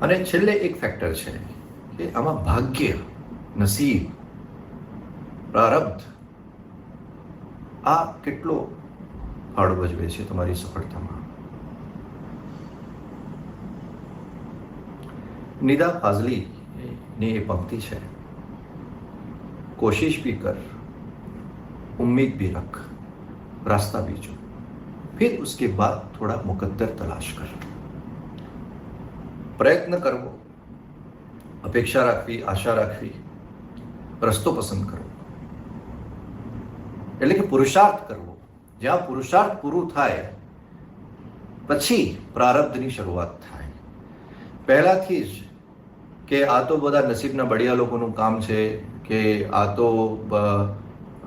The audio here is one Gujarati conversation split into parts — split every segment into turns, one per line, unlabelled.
અને છેલ્લે એક ફેક્ટર છે કે આમાં ભાગ્ય નસીબ પ્રારબ્ધ આ કેટલો ફાળો ભજવે છે તમારી સફળતામાં નિદા ફાઝલી ની એ પંક્તિ છે કોશિશ भी कर उम्मीद भी रख रास्ता भी जो फिर उसके बाद थोड़ा मुकद्दर तलाश कर પ્રયત્ન કરવો, અપેક્ષા રાખવી, આશા રાખવી, રસ્તો પસંદ કરવો. એટલે કે પુરુષાર્થ કરવો. જ્યાં પુરુષાર્થ પૂરું થાય, પછી પ્રારબ્ધની શરૂઆત થાય. પહેલાથી જ કે આ તો બધા નસીબના બળિયા લોકોનું કામ છે, કે આ તો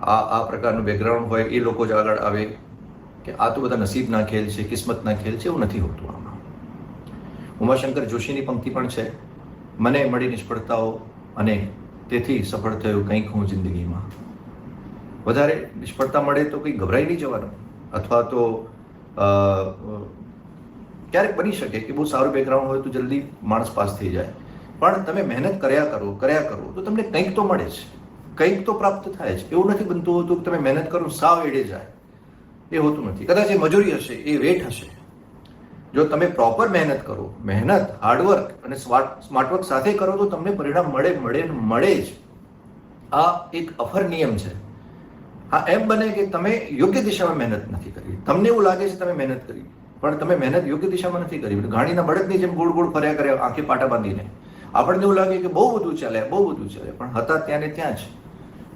આ આ પ્રકારનું બેકગ્રાઉન્ડ હોય, એ લોકો જ આગળ આવે. કે આ તો બધા નસીબના ખેલ છે, કિસ્મતના ખેલ છે, એવું નથી હોતું આમાં. ઉમાશંકર જોશીની પંક્તિ પણ છે. મને મળી નિષ્ફળતાઓ અને તેથી સફળ થયું કંઈક હું જિંદગીમાં. વધારે નિષ્ફળતા મળે તો કંઈ ગભરાઈ નહીં જવાનું. અથવા તો ક્યારેક બની શકે કે બહુ સારું બેકગ્રાઉન્ડ હોય તો જલ્દી માણસ પાસ થઈ જાય. પણ તમે મહેનત કર્યા કરો કર્યા કરો, તો તમને કંઈક તો મળે છે કંઈક તો પ્રાપ્ત થાય છે એવું નથી બનતું હોતું કે તમે મહેનત કરો, સાવ એડે જાય. એ હોતું નથી. કદાચ એ મજૂરી હશે, એ વેટ હશે. જો તમે પ્રોપર મહેનત કરો, મહેનત હાર્ડવર્ક અને સ્માર્ટવર્ક સાથે કરો, તો તમને પરિણામ મળે મળે મળે જ. આ એક અફર નિયમ છે. હા, એમ બને કે તમે યોગ્ય દિશામાં મહેનત નથી કરી. તમને એવું લાગે છે તમે મહેનત કરી, પણ તમે મહેનત યોગ્ય દિશામાં નથી કરી. ઘાણીના બળદની જેમ ગોળ ગોળ ફર્યા કર્યા, આંખે પાટા બાંધીને. આપણને એવું લાગે કે બહુ બધું ચાલે, બહુ બધું ચાલે, પણ હતા ત્યાં ને ત્યાં જ.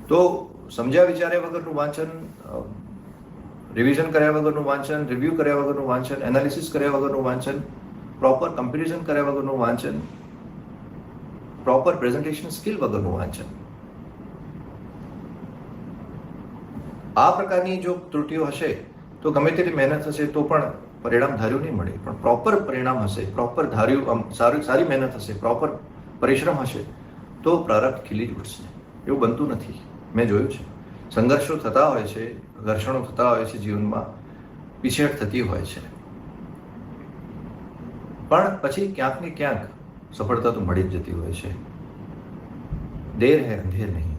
તો સમજ્યા વિચાર્યા વગરનું વાંચન રિવિઝન કર્યા વગરનું વાંચન રિવ્યૂ કર્યા વગરનું વાંચન એનાલિસિસ કર્યા વગરનું વાંચન પ્રોપર કમ્પેરિઝન કર્યા વગરનું વાંચન પ્રોપર પ્રેઝન્ટેશન સ્કિલ વગરનું વાંચન. આ પ્રકારની જો ત્રુટિઓ હશે, તો ગમે તેટલી મહેનત હશે, તો પણ પરિણામ ધાર્યું નહીં મળે. પણ પ્રોપર પરિણામ હશે પ્રોપર ધાર્યું સારી સારી મહેનત હશે પ્રોપર પરિશ્રમ હશે, તો પ્રારબ્ધ ખીલી જ ઉઠશે. એવું બનતું નથી. મેં જોયું છે. સંઘર્ષો થતા હોય છે, ઘર્ષણો થતા હોય છે જીવનમાં પીછેહટ થતી હોય છે. પણ પછી ક્યાંક ને ક્યાંક સફળતા તો મળી જ જતી હોય છે. દેર હે અંધેર નહીં.